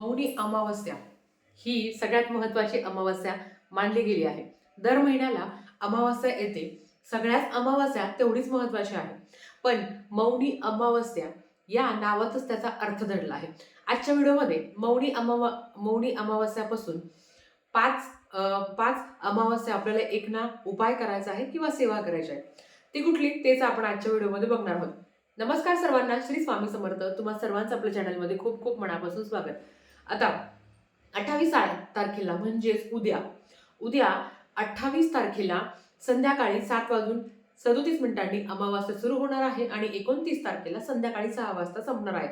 मौनी अमावस्या ही सगळ्यात महत्त्वाची अमावस्या मानली गेली आहे. दर महिन्याला अमावस्या येते. सगळ्याच अमावस्या तेवढीच महत्त्वाची आहे. पण मौनी अमावस्या या नावातच त्याचा अर्थ दडला आहे. आजच्या व्हिडिओमध्ये मौनी अमावा मौनी अमावस्यापासून पाच पाच अमावस्या आपल्याला एक ना उपाय करायचा आहे किंवा सेवा करायची आहे. ती कुठली? तेच आपण आजच्या व्हिडिओमध्ये बघणार आहोत. नमस्कार सर्वांना. श्री स्वामी समर्थ. तुम्हा सर्वांचं आपल्या चॅनलमध्ये खूप खूप मनापासून स्वागत. आता अठ्ठावीस तारखेला म्हणजेच उद्या. उद्या अठ्ठावीस तारखेला संध्याकाळी सात वाजून सदोतीस मिनिटांनी अमावास्या सुरू होणार आहे आणि एकोणतीस तारखेला संध्याकाळी सहा वाजता संपणार आहे.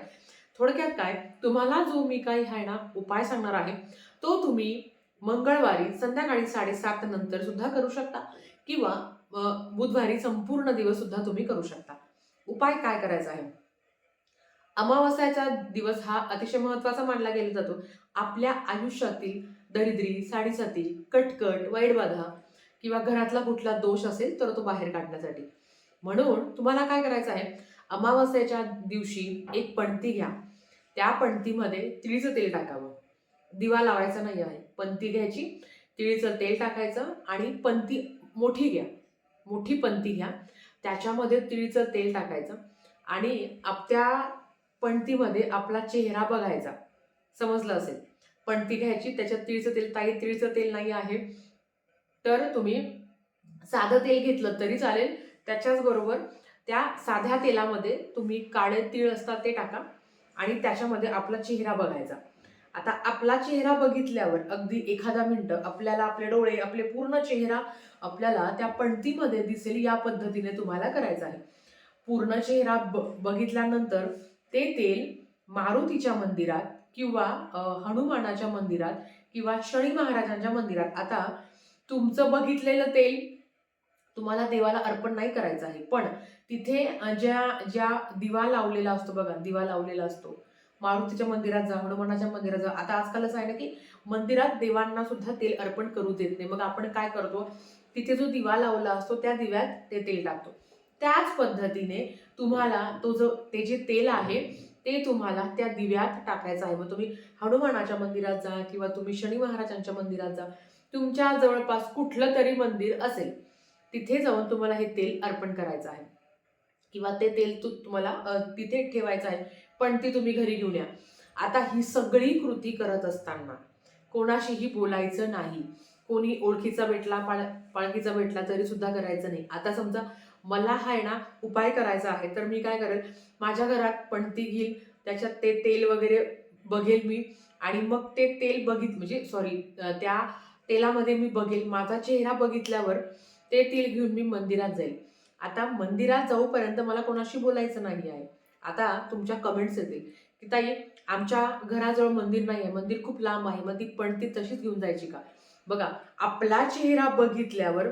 थोडक्यात काय? तुम्हाला जो मी काही आहे ना उपाय सांगणार आहे तो तुम्ही मंगळवारी संध्याकाळी साडेसात नंतर सुद्धा करू शकता किंवा बुधवारी संपूर्ण दिवस सुद्धा तुम्ही करू शकता. उपाय काय करायचा आहे? अमावस्याचा दिवस हा अतिशय महत्त्वाचा मानला गेला जातो. आपल्या आयुष्यातील दरिद्री साडीसाती कटकट वाईटबाधा किंवा घरातला कुठला दोष असेल तर तो बाहेर काढण्यासाठी. म्हणून तुम्हाला काय करायचं आहे? अमावस्याच्या दिवशी एक पणती घ्या. त्या पणतीमध्ये तिळीचं तेल टाकावं. दिवा लावायचा नाही आहे. पंती घ्यायची तिळीचं तेल टाकायचं आणि पंती मोठी घ्या. मोठी पंती घ्या. त्याच्यामध्ये तिळीचं तेल टाकायचं आणि आप त्या पणतीमध्ये आपला चेहरा बघायचा. समजलं असेल. पणती घ्यायची त्याच्यात तिळचं तेल ताई तिळचं तेल नाही आहे. तर तुम्ही साधं तेल घेतलं तरी चालेल. त्याच्याचबरोबर त्या साध्या तेलामध्ये तुम्ही काळे तीळ असतात ते टाका आणि त्याच्यामध्ये आपला चेहरा बघायचा. आता आपला चेहरा बघितल्यावर अगदी एखादा मिनटं आपल्याला आपले डोळे आपले पूर्ण चेहरा आपल्याला त्या पणतीमध्ये दिसेल या पद्धतीने तुम्हाला करायचा आहे. पूर्ण चेहरा ब बघितल्यानंतर ते तेल मारुतीच्या मंदिरात किंवा हनुमानाच्या मंदिरात किंवा शनी महाराजांच्या मंदिरात. आता तुमचं बघितलेलं तेल तुम्हाला देवाला अर्पण नाही करायचं आहे. पण तिथे ज्या ज्या दिवा लावलेला असतो बघा दिवा लावलेला असतो. मारुतीच्या मंदिरात जा हनुमानाच्या मंदिरात जा. आता आजकाल असं आहे ना की मंदिरात देवांना सुद्धा तेल अर्पण करू देत नाही. मग आपण काय करतो? तिथे जो दिवा लावला असतो त्या दिव्यात ते तेल टाकतो. त्याच पद्धतीने तुम्हाला तो जो ते जे तेल आहे ते तुम्हाला त्या दिव्यात टाकायचं आहे. मग तुम्ही हनुमानाच्या मंदिरात जा किंवा तुम्ही शनी महाराजांच्या मंदिरात जा. तुमच्या जवळपास कुठलं तरी मंदिर असेल तिथे जाऊन तुम्हाला हे तेल अर्पण करायचं आहे. किंवा ते तेल तू तुम्हाला तिथे ठेवायचं आहे पण ती तुम्ही घरी घेऊन या. आता ही सगळी कृती करत असताना कोणाशीही बोलायचं नाही. कोणी ओळखीचा भेटला पाळ पाळखीचा भेटला तरी सुद्धा करायचं नाही. आता समजा मला हा आहे ना उपाय करायचा आहे. तर मी काय करेल माझ्या घरात पणती घेईल त्याच्यात ते तेल वगैरे बघेल मी आणि मग ते तेल बघित म्हणजे सॉरी त्या तेलामध्ये मी बघेल. माझा चेहरा बघितल्यावर ते तेल घेऊन मी मंदिरात जाईल. आता मंदिरात जाऊपर्यंत मला कोणाशी बोलायचं नाही आहे. आता तुमच्या कमेंट्स येतील की ताई आमच्या घराजवळ मंदिर नाही आहे. मंदिर खूप लांब आहे. मग ती पणती तशीच घेऊन जायची का? बघा आपला चेहरा बघितल्यावर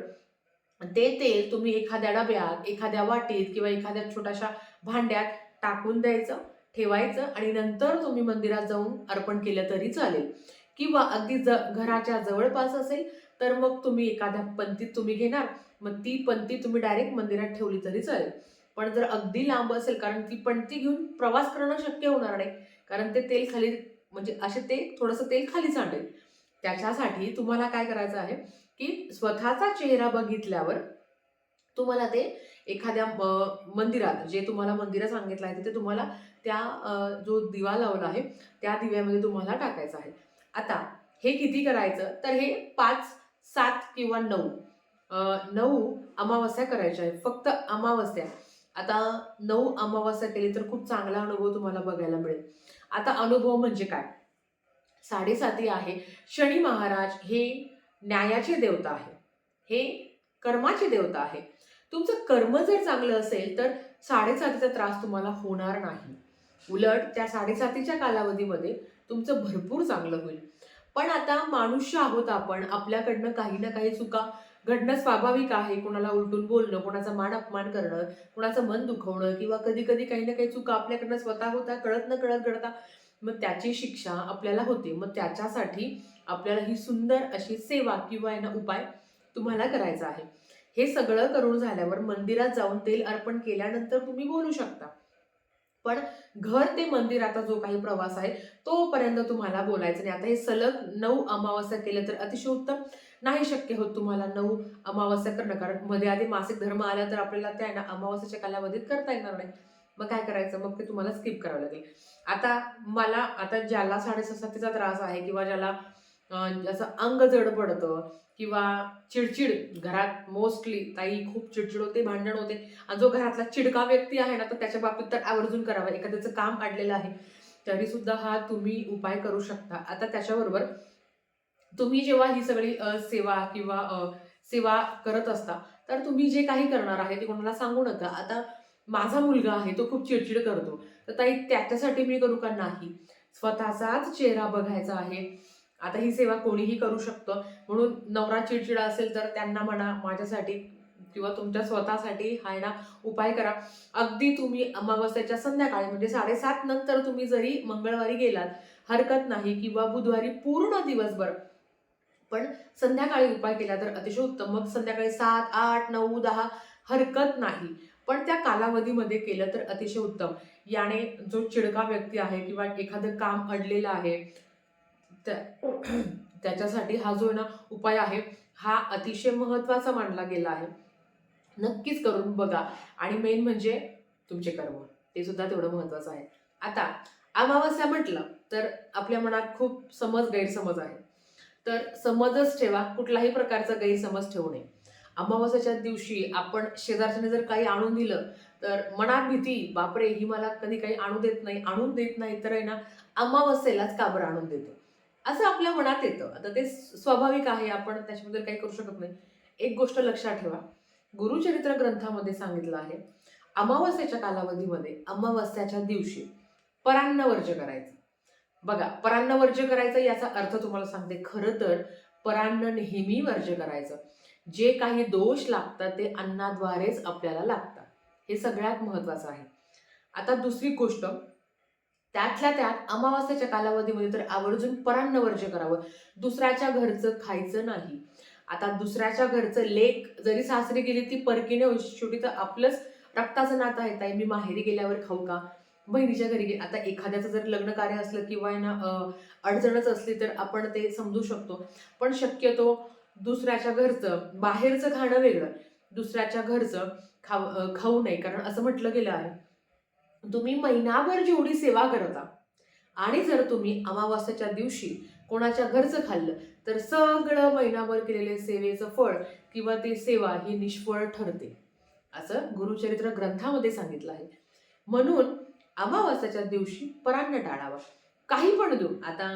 ते तेल तुम्ही एखाद्या डब्यात एखाद्या वाटीत किंवा एखाद्या छोट्याशा भांड्यात टाकून द्यायचं ठेवायचं आणि नंतर तुम्ही मंदिरात जाऊन अर्पण केलं तरी चालेल. किंवा अगदी ज घराच्या जवळपास असेल तर मग तुम्ही एखाद्या पंतीत तुम्ही घेणार मग ती पंती तुम्ही डायरेक्ट मंदिरात ठेवली तरी चालेल. पण जर अगदी लांब असेल कारण ती पणती घेऊन प्रवास करणं शक्य होणार नाही कारण ते तेल खाली म्हणजे असे ते थोडंसं तेल खाली सांडेल. त्याच्यासाठी तुम्हाला काय करायचं आहे की स्वतःचा चेहरा बघितल्यावर तुम्हाला ते एखाद्या मंदिरात जे तुम्हाला मंदिरं सांगितलं आहे ते तुम्हाला त्या जो दिवा लावला आहे त्या दिव्यामध्ये तुम्हाला टाकायचा आहे. आता हे किती करायचं? तर हे पाच सात किंवा नऊ. नऊ अमावस्या करायच्या आहेत. फक्त अमावस्या. आता नऊ अमावस्या केली तर खूप चांगला अनुभव तुम्हाला बघायला मिळेल. आता अनुभव म्हणजे काय? साडेसाती आहे. शनी महाराज हे न्यायाचे देवता आहे. हे कर्माचे देवता आहे. तुमचं कर्म जर चांगलं असेल तर साडेसातीचा त्रास तुम्हाला होणार नाही. उलट त्या साडेसातीच्या कालावधीमध्ये तुमचं भरपूर चांगलं होईल. पण आता मानुष्य आहोत आपण. आपल्याकडनं काही ना काही चुका घडणं स्वाभाविक आहे. कोणाला उलटून बोलणं कोणाचा मान अपमान करणं कोणाचं मन दुखवणं किंवा कधी कधी काही ना काही चुका आपल्याकडनं स्वतः होता कळत न कळत घडता मग त्याची शिक्षा आपल्याला होते. मग त्याच्यासाठी आपल्याला ही सुंदर अशी सेवा किंवा आहे ना उपाय तुम्हाला करायचा आहे. हे सगळं करून झाल्यावर मंदिरात जाऊन तेल अर्पण केल्यानंतर तुम्ही बोलू शकता. पण घर ते मंदिराचा जो काही प्रवास आहे तोपर्यंत तुम्हाला बोलायचं नाही. आता हे सलग नऊ अमावस्या केलं तर अतिशय उत्तम. नाही शक्य होत तुम्हाला नऊ अमावस्या करणं कारण मध्ये आधी मासिक धर्म आला तर आपल्याला त्या ना अमावस्याच्या कालावधीत करता येणार नाही. मग काय करायचं? मग ते तुम्हाला स्किप करावं लागेल. आता मला आता ज्याला साडेसहातीचा त्रास आहे किंवा ज्याला असं अंग जड पडतं किंवा चिडचिड घरात मोस्टली ताई खूप चिडचिड होते भांडण होते. आणि जो घरातला चिडका व्यक्ती आहे ना तर त्याच्या बाबतीत तर आवर्जून करावा. एखाद्याचं काम काढलेलं आहे तरी सुद्धा हा तुम्ही उपाय करू शकता. आता त्याच्याबरोबर तुम्ही जेव्हा ही सगळी सेवा किंवा सेवा करत असता तर तुम्ही जे काही करणार आहे ते कोणाला सांगू नका. आता माझा मुलगा आहे तो खूप चिडचिड करतो. तर ताई त्याच्यासाठी मी करू का नाही? स्वतःचाच चेहरा बघायचा आहे. आता ही सेवा कोणीही करू शकतं. म्हणून नवरा चिडचिडा असेल तर त्यांना म्हणा माझ्यासाठी किंवा तुमच्या स्वतःसाठी हा ना उपाय करा. अगदी तुम्ही अमावस्याच्या संध्याकाळी म्हणजे साडेसात नंतर तुम्ही जरी मंगळवारी गेलात हरकत नाही किंवा बुधवारी पूर्ण दिवसभर. पण संध्याकाळी उपाय केला तर अतिशय उत्तम. मग संध्याकाळी सात आठ नऊ दहा हरकत नाही. पण त्या कालावधीमध्ये केलं तर अतिशय उत्तम. याने जो चिडका व्यक्ती आहे किंवा एखादं काम अडलेलं आहे त्या- त्याच्यासाठी हा जो ना उपाय आहे हा अतिशय महत्त्वाचा मानला गेला आहे. नक्कीच करून बघा. आणि मेन म्हणजे तुमचे कर्म. ते सुद्धा तेवढं महत्वाचं आहे. आता अमावस्या म्हटलं तर आपल्या मनात खूप समज गैरसमज आहे. तर समजच ठेवा. कुठलाही प्रकारचा गैरसमज ठेवू नये. अमावस्याच्या दिवशी आपण शेजारच्याने जर काही आणून दिलं तर मनात भीती बापरे ही मला कधी काही आणू देत नाही आणून देत नाही तर आहे ना अमावस्येलाच काबर आणून देतो. असं आपल्या मनात येतं. आता ते स्वाभाविक आहे आपण त्याच्याबद्दल काही करू शकत नाही. एक गोष्ट लक्षात ठेवा. गुरुचरित्र ग्रंथामध्ये सांगितलं आहे अमावस्याच्या कालावधीमध्ये अमावस्याच्या दिवशी परान्न वर्ज करायचं. बघा परान्न वर्ज करायचं याचा अर्थ तुम्हाला सांगते खरं तर परान्न नेहमी वर्ज करायचं. जे काही दोष लागतात ते अन्नाद्वारेच आपल्याला लागतात. हे सगळ्यात महत्वाचं आहे. आता दुसरी गोष्ट त्यातल्या त्यात अमावास्याच्या कालावधीमध्ये तर आवर्जून परान्न वर्ज करावं. दुसऱ्याच्या घरचं खायचं नाही. आता दुसऱ्याच्या घरचं लेक जरी सासरी गेली ती परकीने शेवटी तर आपलंच रक्ताचं नातं आहे ताई. मी माहेरी गेल्यावर खाऊ का? बहिणीच्या घरी गे आता एखाद्याचं जर लग्न कार्य असलं किंवा ना अडचणच असली तर आपण ते समजू शकतो. पण शक्यतो दुसऱ्याच्या घरचं बाहेरचं खाणं वेगळं. दुसऱ्याच्या घरचं खाऊ खाऊ नये. कारण असं म्हटलं गेलं आहे तुम्ही महिनाभर जेवढी सेवा करता आणि जर तुम्ही अमावास्याच्या दिवशी कोणाच्या घरचं खाल्लं तर सगळं महिनाभर केलेले सेवेचं फळ किंवा ती सेवा ही निष्फळ ठरते. असं गुरुचरित्र ग्रंथामध्ये सांगितलं आहे. म्हणून अमावास्याच्या दिवशी परान्न टाळावा. काही पण देऊ. आता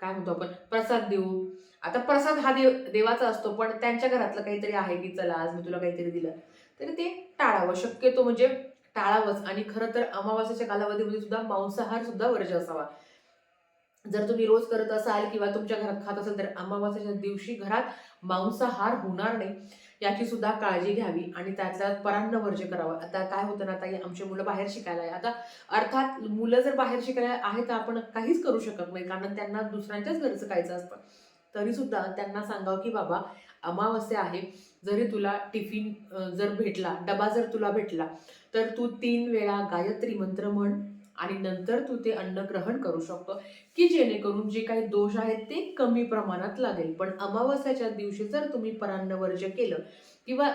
काय म्हणतो आपण? प्रसाद देऊ. आता प्रसाद हा देव देवाचा असतो पण त्यांच्या घरातलं काहीतरी आहे की चला आज मी तुला काहीतरी दिलं. तरी ते टाळावं. शक्यतो म्हणजे टाळावंच. आणि खरं तर अमावास्याच्या कालावधीमध्ये सुद्धा मांसाहार सुद्धा वर्ज असावा. जर तुम्ही रोज करत असाल किंवा तुमच्या घरात खात असाल तर अमावास्याच्या दिवशी घरात मांसाहार होणार नाही. याची सुद्धा काळजी घ्यावी आणि त्यातल्या परान्न वर्ज करावं. आता काय होतं ना आता आमची मुलं बाहेर शिकायला आहे. आता अर्थात मुलं जर बाहेर शिकायला आहे तर आपण काहीच करू शकत नाही. कारण त्यांना दुसऱ्यांच्याच घरचं खायचं असतं. तरी सुद्धा त्यांना सांगावं की बाबा अमावस्या आहे. जरी तुला टिफिन जर भेटला डबा जर तुला भेटला तर तू तीन वेळा गायत्री मंत्र म्हण आणि नंतर तू ते अन्न ग्रहण करू शकतो की जेणेकरून जे काही दोष आहेत ते कमी प्रमाणात लागेल. पण अमावस्याच्या दिवशी जर तुम्ही परान्न वर्ज्य केलं किंवा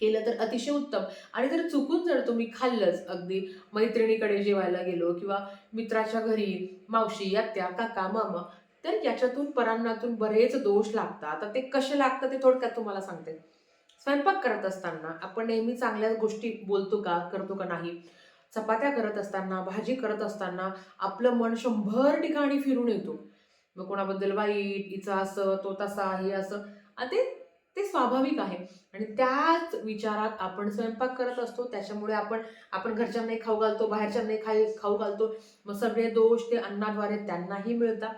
केलं तर अतिशय उत्तम. आणि जर चुकून जर तुम्ही खाल्लंच अगदी मैत्रिणीकडे जेवायला गेलो किंवा मित्राच्या घरी मावशी आत्या काका मामा तर याच्यातून परांनातून बरेच दोष लागतात. आता ते कसे लागतात ते थोडक्यात तुम्हाला सांगते. स्वयंपाक करत असताना आपण नेहमी चांगल्या गोष्टी बोलतो का करतो का नाही? चपात्या करत असताना भाजी करत असताना आपलं मन शंभर ठिकाणी फिरून येतो. मग कोणाबद्दल वाईट इचा असं तो तसा हे असं ते ते स्वाभाविक आहे. आणि त्याच विचारात आपण स्वयंपाक करत असतो त्याच्यामुळे आपण आपण घरच्यांनाही खाऊ घालतो बाहेरच्यांनाही खाई खाऊ घालतो. मग सगळे दोष ते अन्नाद्वारे त्यांनाही मिळतात.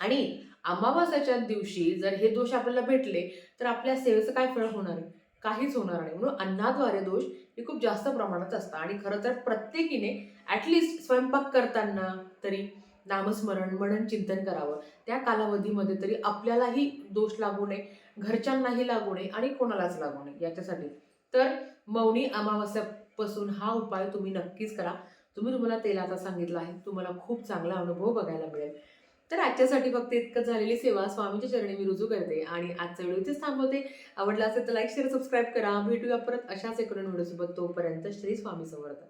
आणि अमावास्याच्या दिवशी जर हे दोष आपल्याला भेटले तर आपल्या सेवेचं काय फळ होणार आहे? काहीच होणार नाही. म्हणून अन्नाद्वारे दोष हे खूप जास्त प्रमाणात असतात. आणि खरं तर प्रत्येकीने ॲटलिस्ट स्वयंपाक करताना तरी नामस्मरण मनन चिंतन करावं. त्या कालावधीमध्ये तरी आपल्यालाही दोष लागू नये घरच्यांनाही लागू नये आणि कोणालाच लागू नये याच्यासाठी. तर मौनी अमावास्यापासून हा उपाय तुम्ही नक्कीच करा. तुम्ही तुम्हाला तेलाचा सांगितला आहे. तुम्हाला खूप चांगला अनुभव बघायला मिळेल. तर आजच्यासाठी फक्त इतकं झालेली सेवा स्वामीच्या चरणी मी रुजू करते आणि आजचा व्हिडिओ इथेच थांबवते. आवडला असेल तर लाईक शेअर सबस्क्राईब करा. भेटूया परत अशाच एक व्हिडिओसोबत तोपर्यंत श्री स्वामी समर्थ.